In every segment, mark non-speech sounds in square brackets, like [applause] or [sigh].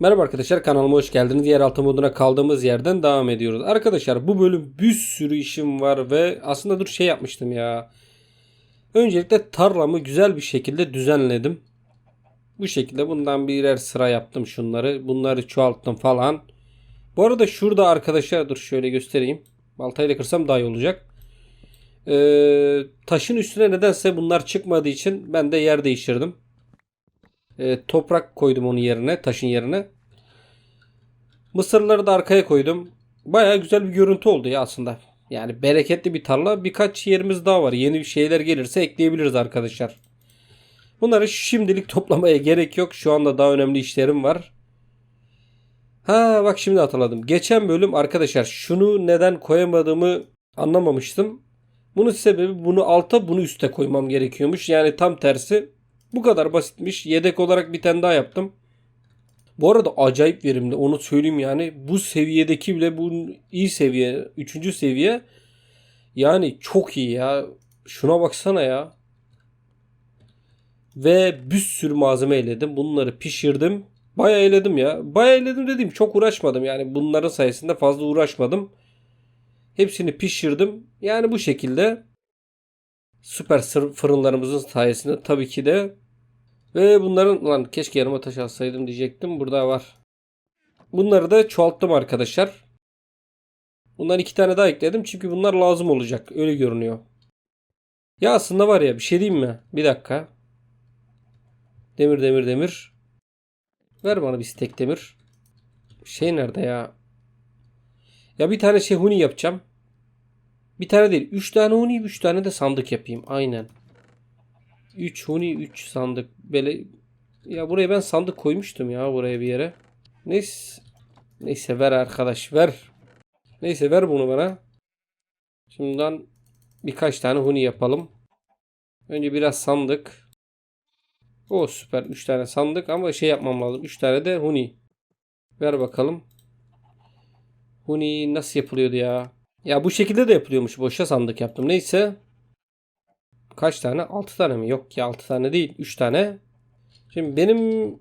Merhaba arkadaşlar kanalıma hoş geldiniz. Yeraltı moduna kaldığımız yerden devam ediyoruz. Arkadaşlar bu bölüm bir sürü işim var ve aslında dur şey yapmıştım ya. Öncelikle tarlamı güzel bir şekilde düzenledim. Bu şekilde bundan birer sıra yaptım şunları. Bunları çoğalttım falan. Bu arada şurada arkadaşlar dur şöyle göstereyim. Baltayla kırsam daha iyi olacak. Ee, taşın üstüne nedense bunlar çıkmadığı için ben de yer değiştirdim. Ee, toprak koydum onun yerine, taşın yerine. Mısırları da arkaya koydum. Baya güzel bir görüntü oldu ya aslında. Yani bereketli bir tarla. Birkaç yerimiz daha var. Yeni bir şeyler gelirse ekleyebiliriz arkadaşlar. Bunları şimdilik [laughs] toplamaya gerek yok. Şu anda daha önemli işlerim var. Ha bak şimdi hatırladım. Geçen bölüm arkadaşlar şunu neden koyamadığımı anlamamıştım. Bunun sebebi bunu alta bunu üste koymam gerekiyormuş. Yani tam tersi. Bu kadar basitmiş. Yedek olarak bir tane daha yaptım. Bu arada acayip verimli onu söyleyeyim yani. Bu seviyedeki bile bu iyi seviye. Üçüncü seviye. Yani çok iyi ya. Şuna baksana ya. Ve bir sürü malzeme eledim. Bunları pişirdim. Baya eledim ya. Baya eledim dediğim çok uğraşmadım. Yani bunların sayesinde fazla uğraşmadım. Hepsini pişirdim. Yani bu şekilde süper fırınlarımızın sayesinde tabii ki de ve bunların lan keşke yanıma taş alsaydım diyecektim. Burada var. Bunları da çoğalttım arkadaşlar. Bundan iki tane daha ekledim çünkü bunlar lazım olacak. Öyle görünüyor. Ya aslında var ya bir şey diyeyim mi? Bir dakika. Demir demir demir. Ver bana bir stek demir. Şey nerede ya? Ya bir tane şey huni yapacağım. Bir tane değil. Üç tane huni, üç tane de sandık yapayım. Aynen. 3 huni 3 sandık. Böyle ya buraya ben sandık koymuştum ya buraya bir yere. Neyse. Neyse ver arkadaş ver. Neyse ver bunu bana. Şimdiden birkaç tane huni yapalım. Önce biraz sandık. O süper 3 tane sandık ama şey yapmam lazım. 3 tane de huni. Ver bakalım. Huni nasıl yapılıyordu ya? Ya bu şekilde de yapılıyormuş. Boşa sandık yaptım. Neyse. Kaç tane? 6 tane mi? Yok ya 6 tane değil. 3 tane. Şimdi benim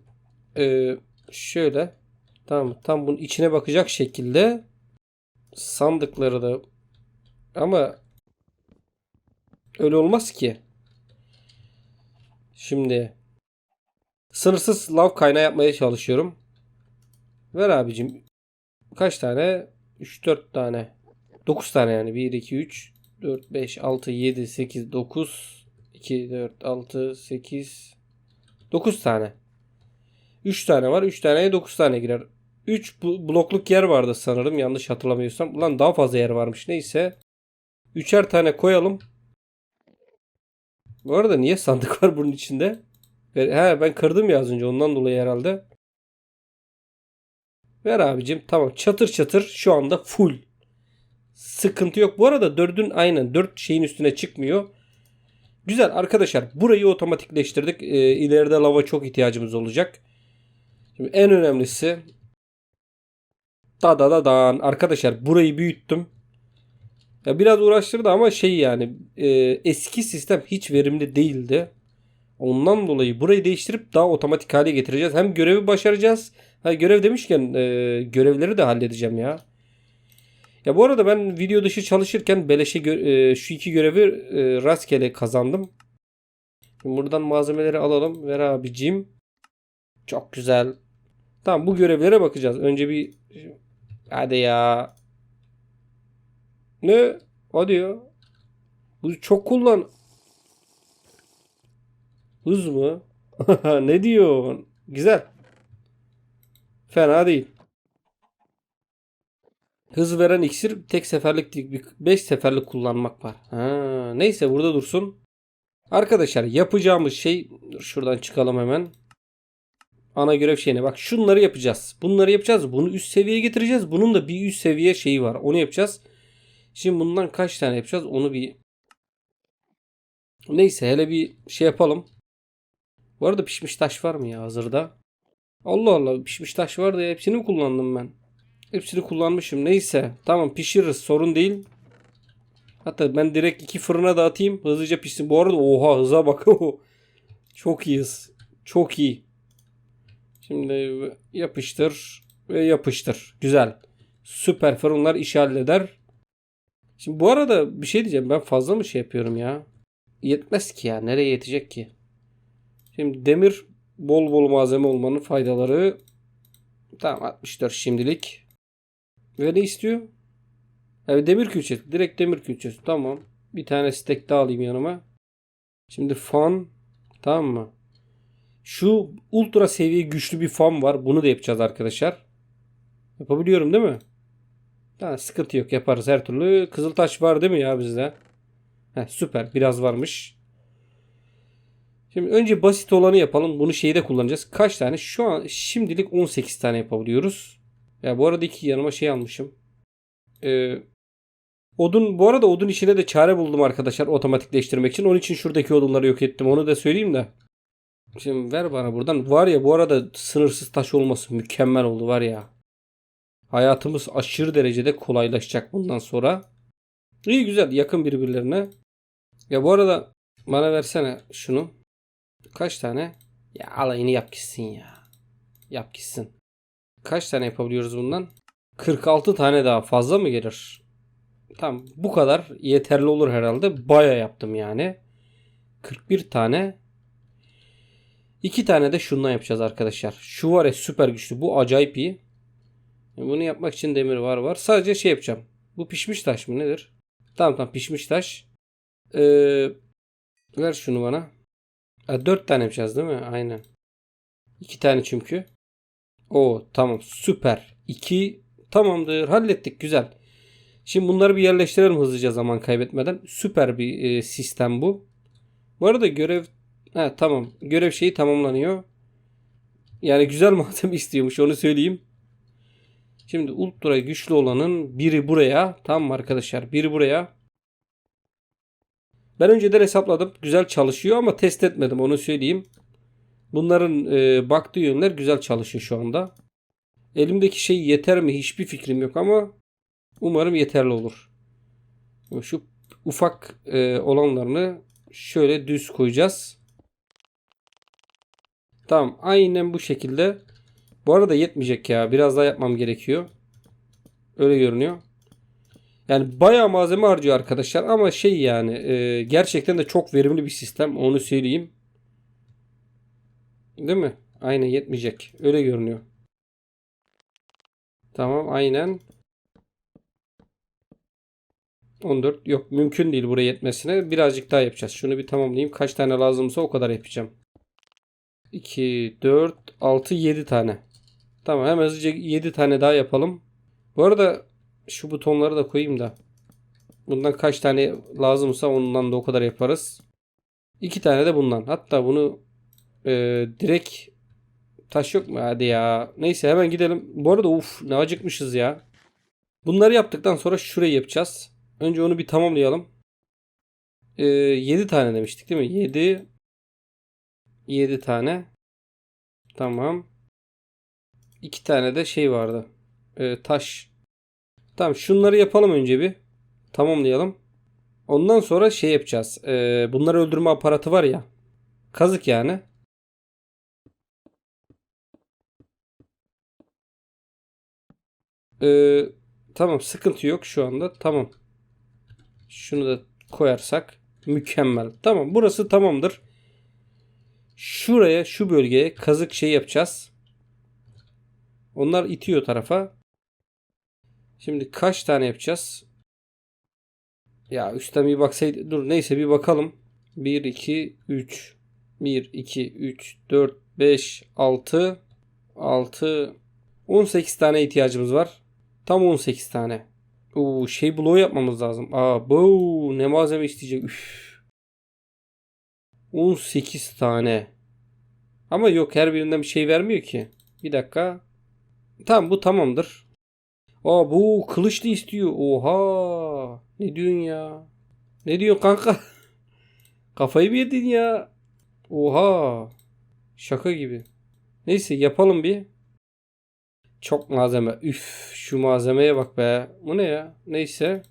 e, şöyle tam tam bunun içine bakacak şekilde sandıkları da ama öyle olmaz ki. Şimdi sınırsız lav kaynağı yapmaya çalışıyorum. Ver abicim. Kaç tane? 3-4 tane. 9 tane yani. 1, 2, 3, 4, 5, 6, 7, 8, 9, 2, 4, 6, 8, 9 tane. 3 tane var. 3 taneye 9 tane girer. 3 blokluk yer vardı sanırım. Yanlış hatırlamıyorsam. Ulan daha fazla yer varmış. Neyse. 3'er tane koyalım. Bu arada niye sandık [laughs] var bunun içinde? He ben kırdım ya az önce. Ondan dolayı herhalde. Ver abicim. Tamam. Çatır çatır şu anda full. Sıkıntı yok. Bu arada 4'ün aynen 4 şeyin üstüne çıkmıyor. Güzel arkadaşlar. Burayı otomatikleştirdik. Ee, ileride lava çok ihtiyacımız olacak. Şimdi en önemlisi da da da dan arkadaşlar burayı büyüttüm. Ya biraz uğraştırdı ama şey yani e, eski sistem hiç verimli değildi. Ondan dolayı burayı değiştirip daha otomatik hale getireceğiz. Hem görevi başaracağız. Ha, görev demişken e, görevleri de halledeceğim ya. Ya bu arada ben video dışı çalışırken beleşe e, şu iki görevi e, rastgele kazandım. Şimdi buradan malzemeleri alalım. Ver abicim. Çok güzel. Tamam bu görevlere bakacağız. Önce bir hadi ya. Ne? Hadi ya. Bu çok kullan. Hız mı? [laughs] ne diyor? Güzel. Fena değil. Hız veren iksir tek seferlik değil 5 seferlik kullanmak var. Ha, neyse burada dursun. Arkadaşlar yapacağımız şey şuradan çıkalım hemen. Ana görev şeyine bak şunları yapacağız. Bunları yapacağız. Bunu üst seviyeye getireceğiz. Bunun da bir üst seviye şeyi var. Onu yapacağız. Şimdi bundan kaç tane yapacağız? Onu bir Neyse hele bir şey yapalım. Bu arada pişmiş taş var mı ya hazırda? Allah Allah pişmiş taş vardı ya hepsini mi kullandım ben? Hepsini kullanmışım. Neyse. Tamam pişiririz. Sorun değil. Hatta ben direkt iki fırına da atayım. Hızlıca pişsin. Bu arada oha hıza bak. [laughs] Çok iyi hız. Çok iyi. Şimdi yapıştır ve yapıştır. Güzel. Süper fırınlar işi halleder. Şimdi bu arada bir şey diyeceğim. Ben fazla mı şey yapıyorum ya? Yetmez ki ya. Nereye yetecek ki? Şimdi demir bol bol malzeme olmanın faydaları. Tamam 64 şimdilik. Ve ne istiyor? Evet demir külçesi. Direkt demir külçesi. Tamam. Bir tane stek daha alayım yanıma. Şimdi fan. Tamam mı? Şu ultra seviye güçlü bir fan var. Bunu da yapacağız arkadaşlar. Yapabiliyorum değil mi? Tamam sıkıntı yok yaparız her türlü. Kızıltaş var değil mi ya bizde? Heh, süper biraz varmış. Şimdi önce basit olanı yapalım. Bunu şeyde kullanacağız. Kaç tane? Şu an şimdilik 18 tane yapabiliyoruz. Ya bu arada iki yanıma şey almışım. Ee, odun bu arada odun işine de çare buldum arkadaşlar otomatikleştirmek için. Onun için şuradaki odunları yok ettim. Onu da söyleyeyim de. Şimdi ver bana buradan. Var ya bu arada sınırsız taş olması mükemmel oldu var ya. Hayatımız aşırı derecede kolaylaşacak bundan sonra. İyi güzel yakın birbirlerine. Ya bu arada bana versene şunu. Kaç tane? Ya alayını yap gitsin ya. Yap gitsin. Kaç tane yapabiliyoruz bundan? 46 tane daha fazla mı gelir? Tamam bu kadar yeterli olur herhalde. Baya yaptım yani. 41 tane. 2 tane de şundan yapacağız arkadaşlar. Şu var ya süper güçlü. Bu acayip iyi. Bunu yapmak için demir var var. Sadece şey yapacağım. Bu pişmiş taş mı nedir? Tamam tamam pişmiş taş. Ee, ver şunu bana. Ha, 4 tane yapacağız değil mi? Aynen. 2 tane çünkü. O tamam süper. 2 tamamdır. Hallettik güzel. Şimdi bunları bir yerleştirelim hızlıca zaman kaybetmeden. Süper bir e, sistem bu. Bu arada görev ha, tamam. Görev şeyi tamamlanıyor. Yani güzel [laughs] malzeme istiyormuş onu söyleyeyim. Şimdi ultra güçlü olanın biri buraya. Tamam arkadaşlar? Biri buraya. Ben önceden hesapladım. Güzel çalışıyor ama test etmedim onu söyleyeyim. Bunların e, baktığı yönler güzel çalışıyor şu anda. Elimdeki şey yeter mi hiçbir fikrim yok ama umarım yeterli olur. Şu ufak e, olanlarını şöyle düz koyacağız. Tamam aynen bu şekilde. Bu arada yetmeyecek ya. Biraz daha yapmam gerekiyor. Öyle görünüyor. Yani bayağı malzeme harcıyor arkadaşlar ama şey yani e, gerçekten de çok verimli bir sistem onu söyleyeyim. Değil mi? Aynen yetmeyecek. Öyle görünüyor. Tamam aynen. 14 yok mümkün değil buraya yetmesine. Birazcık daha yapacağız. Şunu bir tamamlayayım. Kaç tane lazımsa o kadar yapacağım. 2, 4, 6, 7 tane. Tamam hemen hızlıca 7 tane daha yapalım. Bu arada şu butonları da koyayım da. Bundan kaç tane lazımsa ondan da o kadar yaparız. 2 tane de bundan. Hatta bunu e, direkt taş yok mu? Hadi ya. Neyse hemen gidelim. Bu arada uf ne acıkmışız ya. Bunları yaptıktan sonra şurayı yapacağız. Önce onu bir tamamlayalım. E, 7 tane demiştik değil mi? 7 7 tane. Tamam. 2 tane de şey vardı. E, taş. Tamam şunları yapalım önce bir. Tamamlayalım. Ondan sonra şey yapacağız. E, bunları öldürme aparatı var ya. Kazık yani. Ee, tamam sıkıntı yok şu anda. Tamam. Şunu da koyarsak mükemmel. Tamam burası tamamdır. Şuraya şu bölgeye kazık şey yapacağız. Onlar itiyor tarafa. Şimdi kaç tane yapacağız? Ya üstten bir baksaydı. Dur neyse bir bakalım. 1, 2, 3. 1, 2, 3, 4, 5, 6. 6. 18 tane ihtiyacımız var. Tam 18 tane. Oo, şey bloğu yapmamız lazım. Aa, bu ne malzeme isteyecek. Üf. 18 tane. Ama yok her birinden bir şey vermiyor ki. Bir dakika. Tamam bu tamamdır. Aa bu kılıçlı istiyor. Oha. Ne diyorsun ya? Ne diyorsun kanka? [laughs] Kafayı mı yedin ya? Oha. Şaka gibi. Neyse yapalım bir. Çok malzeme. Üf şu malzemeye bak be. Bu ne ya? Neyse.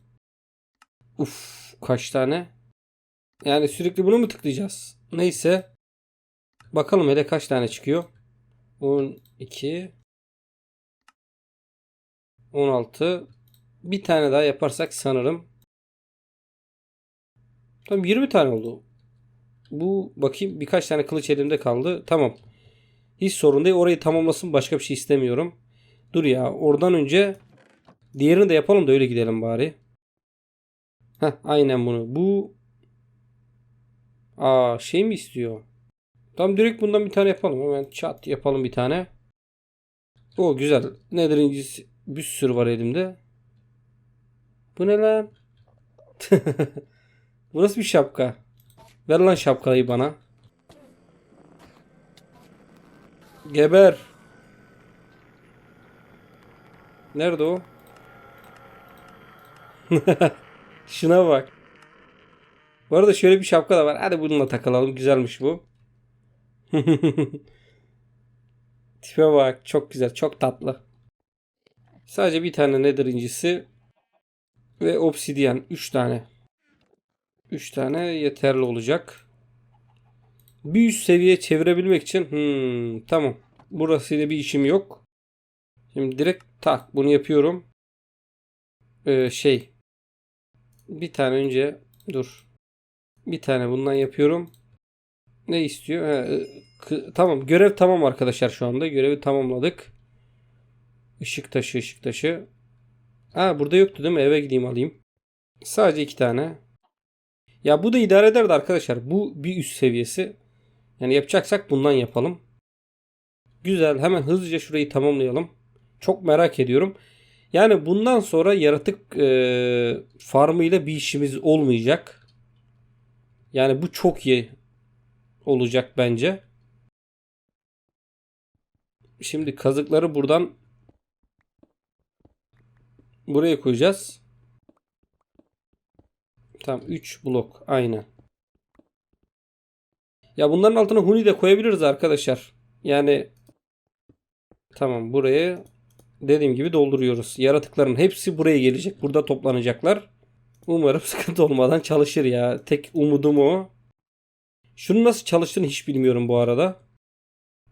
Uf kaç tane? Yani sürekli bunu mu tıklayacağız? Neyse. Bakalım hele kaç tane çıkıyor. 12 16 bir tane daha yaparsak sanırım Tamam 20 tane oldu. Bu bakayım birkaç tane kılıç elimde kaldı. Tamam. Hiç sorun değil. Orayı tamamlasın. Başka bir şey istemiyorum. Dur ya. Oradan önce diğerini de yapalım da öyle gidelim bari. Heh, aynen bunu. Bu Aa şey mi istiyor? Tamam direkt bundan bir tane yapalım. Hemen çat yapalım bir tane. O güzel. Nedir incisi? Bir sürü var elimde. Bu ne lan? [laughs] Bu nasıl bir şapka? Ver lan şapkayı bana. Geber. Nerede o? [laughs] Şuna bak. Bu arada şöyle bir şapka da var. Hadi bununla takılalım. Güzelmiş bu. [laughs] Tipe bak. Çok güzel. Çok tatlı. Sadece bir tane nether incisi ve obsidyen. 3 tane. 3 tane yeterli olacak. Bir üst seviye çevirebilmek için hmm, tamam. Burasıyla bir işim yok. Şimdi direkt tak bunu yapıyorum. Ee, şey bir tane önce dur. Bir tane bundan yapıyorum. Ne istiyor? Ha, e, tamam görev tamam arkadaşlar şu anda. Görevi tamamladık. Işık taşı ışık taşı. Ha burada yoktu değil mi? Eve gideyim alayım. Sadece iki tane. Ya bu da idare ederdi arkadaşlar. Bu bir üst seviyesi. Yani yapacaksak bundan yapalım. Güzel. Hemen hızlıca şurayı tamamlayalım. Çok merak ediyorum. Yani bundan sonra yaratık e, farmıyla bir işimiz olmayacak. Yani bu çok iyi olacak bence. Şimdi kazıkları buradan buraya koyacağız. Tam 3 blok aynen. Ya bunların altına huni de koyabiliriz arkadaşlar. Yani tamam buraya dediğim gibi dolduruyoruz. Yaratıkların hepsi buraya gelecek. Burada toplanacaklar. Umarım [laughs] sıkıntı olmadan çalışır ya. Tek umudum o. Şunun nasıl çalıştığını hiç bilmiyorum bu arada.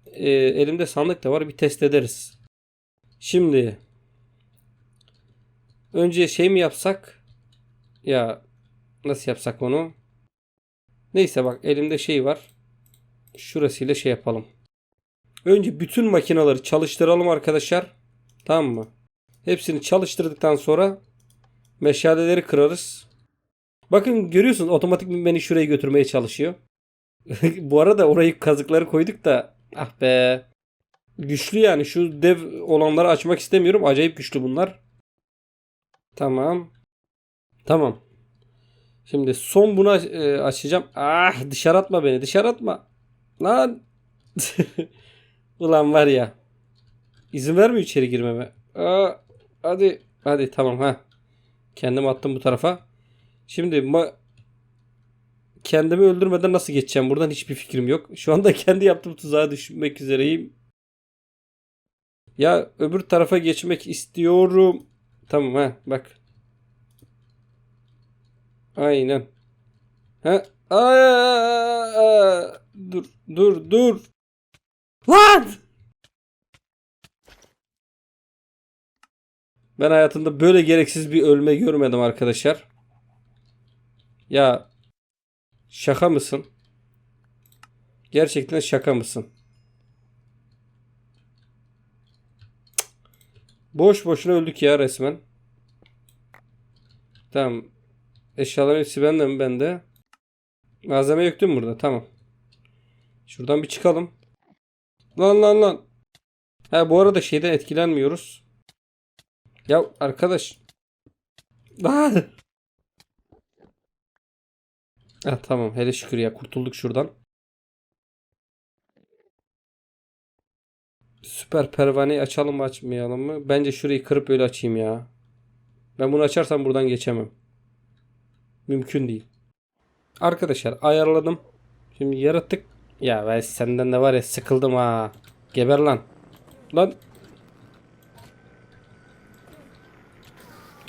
Ee, elimde sandık da var. Bir test ederiz. Şimdi önce şey mi yapsak? Ya nasıl yapsak onu? Neyse bak elimde şey var. Şurasıyla şey yapalım. Önce bütün makinaları çalıştıralım arkadaşlar. Tamam mı? Hepsini çalıştırdıktan sonra meşaleleri kırarız. Bakın görüyorsunuz otomatik beni şuraya götürmeye çalışıyor. [laughs] Bu arada orayı kazıkları koyduk da ah be. Güçlü yani şu dev olanları açmak istemiyorum. Acayip güçlü bunlar. Tamam. Tamam. Şimdi son bunu e, açacağım. Ah dışarı atma beni. Dışarı atma. Lan. [laughs] Ulan var ya. İzin vermiyor içeri girmeme. Aa, hadi. Hadi tamam ha. Kendimi attım bu tarafa. Şimdi ma- kendimi öldürmeden nasıl geçeceğim buradan hiçbir fikrim yok. Şu anda [laughs] kendi yaptığım tuzağa düşmek üzereyim. Ya öbür tarafa geçmek istiyorum. Tamam ha bak. Aynen. Ha? Aa, dur dur dur. Lan! Ben hayatımda böyle gereksiz bir ölme görmedim arkadaşlar. Ya şaka mısın? Gerçekten şaka mısın? Boş boşuna öldük ya resmen. Tamam. Eşyaların hepsi bende mi? Bende. Malzeme yok değil mi burada? Tamam. Şuradan bir çıkalım. Lan lan lan. Ha bu arada şeyden etkilenmiyoruz. Ya arkadaş. Ah! Ha, tamam hele şükür ya kurtulduk şuradan. Süper pervaneyi açalım mı açmayalım mı? Bence şurayı kırıp öyle açayım ya. Ben bunu açarsam buradan geçemem. Mümkün değil. Arkadaşlar ayarladım. Şimdi yaratık. Ya ben senden de var ya sıkıldım ha. Geber lan. Lan.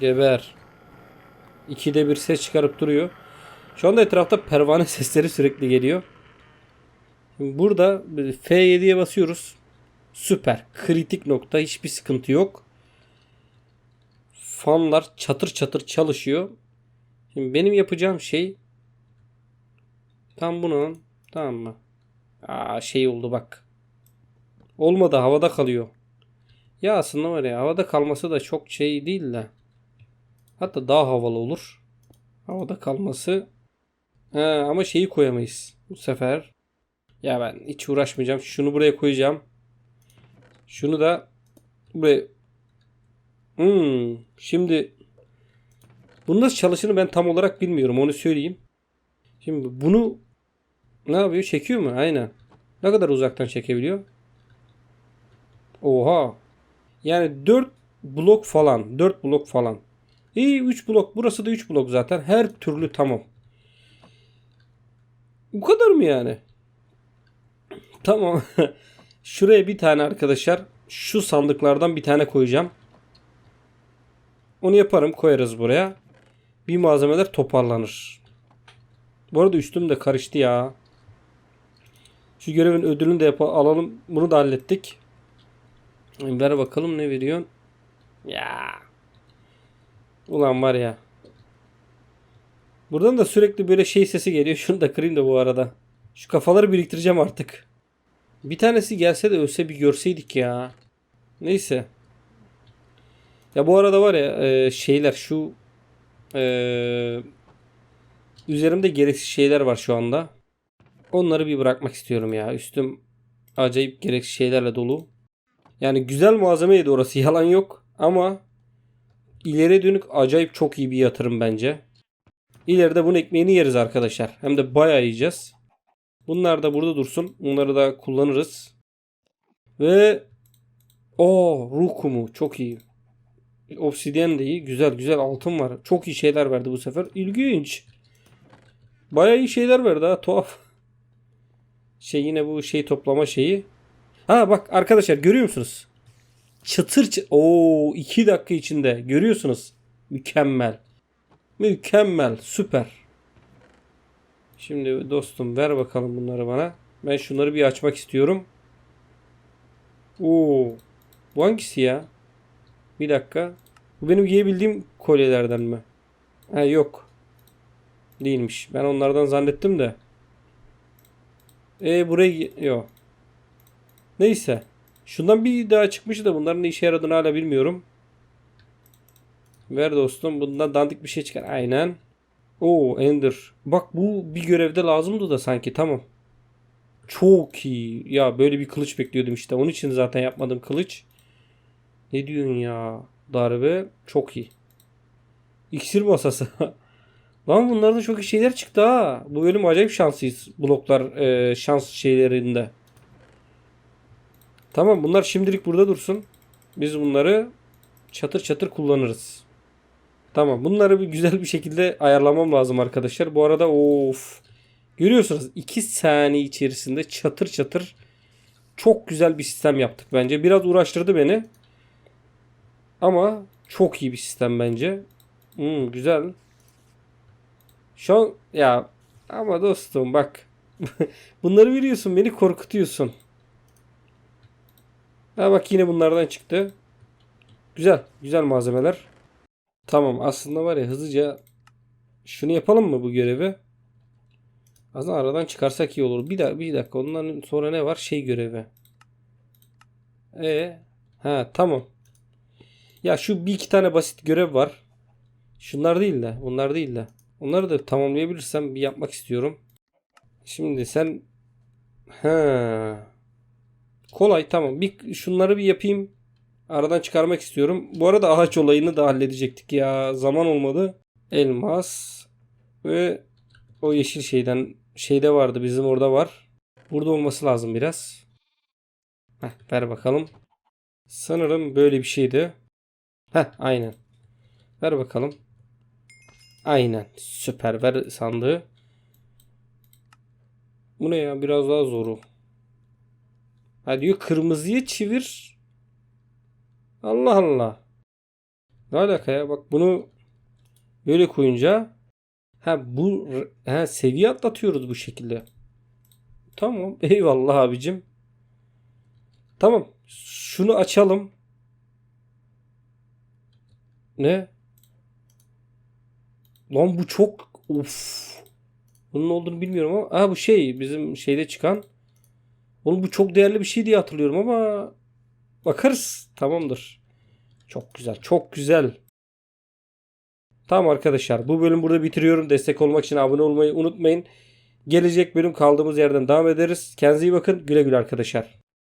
Geber. İkide bir ses çıkarıp duruyor. Şu anda etrafta pervane [laughs] sesleri sürekli geliyor. Şimdi burada F7'ye basıyoruz. Süper. Kritik nokta. Hiçbir sıkıntı yok. Fanlar çatır çatır çalışıyor. Şimdi benim yapacağım şey tam bunun tamam mı? Aa şey oldu bak. Olmadı havada kalıyor. Ya aslında var ya havada kalması da çok şey değil de. Hatta daha havalı olur. Havada kalması. Ha, ama şeyi koyamayız bu sefer. Ya ben hiç uğraşmayacağım. Şunu buraya koyacağım. Şunu da buraya. Hmm, şimdi bunun nasıl çalışını ben tam olarak bilmiyorum. Onu söyleyeyim. Şimdi bunu ne yapıyor? Çekiyor mu? Aynen. Ne kadar uzaktan çekebiliyor? Oha. Yani 4 blok falan. 4 blok falan. İyi 3 blok. Burası da 3 blok zaten. Her türlü tamam. Bu kadar mı yani? Tamam. [laughs] Şuraya bir tane arkadaşlar şu sandıklardan bir tane koyacağım. Onu yaparım koyarız buraya. Bir malzemeler toparlanır. Bu arada üstüm de karıştı ya. Şu görevin ödülünü de alalım. Bunu da hallettik. Ver bakalım ne veriyorsun. Ya. Ulan var ya. Buradan da sürekli böyle şey sesi geliyor. [laughs] Şunu da kırayım da bu arada. Şu kafaları biriktireceğim artık. Bir tanesi gelse de ölse bir görseydik ya. Neyse. Ya bu arada var ya e, şeyler şu e, üzerimde gereksiz şeyler var şu anda. Onları bir bırakmak istiyorum ya. Üstüm acayip gereksiz şeylerle dolu. Yani güzel malzemeydi orası [laughs] yalan yok. Ama ileri dönük acayip çok iyi bir yatırım bence. İleride bunun ekmeğini yeriz arkadaşlar. Hem de bayağı yiyeceğiz. Bunlar da burada dursun. Bunları da kullanırız. Ve o ruh kumu çok iyi. Obsidyen de iyi. Güzel güzel altın var. Çok iyi şeyler verdi bu sefer. İlginç. Bayağı iyi şeyler verdi ha. Tuhaf. Şey yine bu şey toplama şeyi. Ha bak arkadaşlar görüyor musunuz? Çıtır çı Oo 2 dakika içinde görüyorsunuz. Mükemmel. Mükemmel. Süper. Şimdi dostum ver bakalım bunları bana. Ben şunları bir açmak istiyorum. Oo. Bu hangisi ya? Bir dakika. Bu benim giyebildiğim kolyelerden mi? Ha yok. Değilmiş. Ben onlardan zannettim de. E buraya yok. Neyse. Şundan bir daha çıkmış da bunların ne işe yaradığını hala bilmiyorum. Ver dostum. Bundan dandik bir şey çıkar. Aynen. Oo Ender. Bak bu bir görevde lazımdı da sanki. Tamam. Çok iyi. Ya böyle bir kılıç bekliyordum işte. Onun için zaten yapmadım kılıç. Ne diyorsun ya? Darbe çok iyi. İksir masası. [laughs] Lan bunlarda çok iyi şeyler çıktı ha. Bu bölüm acayip şanslıyız. Bloklar e, şans şeylerinde. Tamam bunlar şimdilik burada dursun. Biz bunları çatır çatır kullanırız. Tamam bunları bir güzel bir şekilde ayarlamam lazım arkadaşlar. Bu arada of. Görüyorsunuz 2 saniye içerisinde çatır çatır çok güzel bir sistem yaptık bence. Biraz uğraştırdı beni. Ama çok iyi bir sistem bence. Hmm, güzel. Şu an ya ama dostum bak. [laughs] Bunları veriyorsun beni korkutuyorsun. Ha bak yine bunlardan çıktı. Güzel. Güzel malzemeler. Tamam aslında var ya hızlıca şunu yapalım mı bu görevi? Aslında aradan çıkarsak iyi olur. Bir, da, bir dakika ondan sonra ne var? Şey görevi. E ha tamam. Ya şu bir iki tane basit görev var. Şunlar değil de bunlar değil de. Onları da tamamlayabilirsem bir yapmak istiyorum. Şimdi sen ha kolay tamam. Bir şunları bir yapayım. Aradan çıkarmak istiyorum. Bu arada ağaç olayını da halledecektik ya. Zaman olmadı. Elmas ve o yeşil şeyden şeyde vardı bizim orada var. Burada olması lazım biraz. Heh, ver bakalım. Sanırım böyle bir şeydi. Heh aynen. Ver bakalım. Aynen. Süper. Ver sandığı. Bu ne ya? Biraz daha zoru. Ha diyor kırmızıya çevir. Allah Allah. Ne alaka ya? Bak bunu böyle koyunca ha bu ha seviye atlatıyoruz bu şekilde. Tamam. [laughs] Eyvallah abicim. Tamam. Şunu açalım. Ne? Lan bu çok of. Bunun olduğunu bilmiyorum ama ha bu şey bizim şeyde çıkan. Oğlum bu çok değerli bir şey diye hatırlıyorum ama bakarız. Tamamdır. Çok güzel. Çok güzel. Tamam arkadaşlar bu bölüm burada bitiriyorum. Destek olmak için abone olmayı unutmayın. Gelecek bölüm kaldığımız yerden devam ederiz. Kendinize iyi bakın. Güle güle arkadaşlar.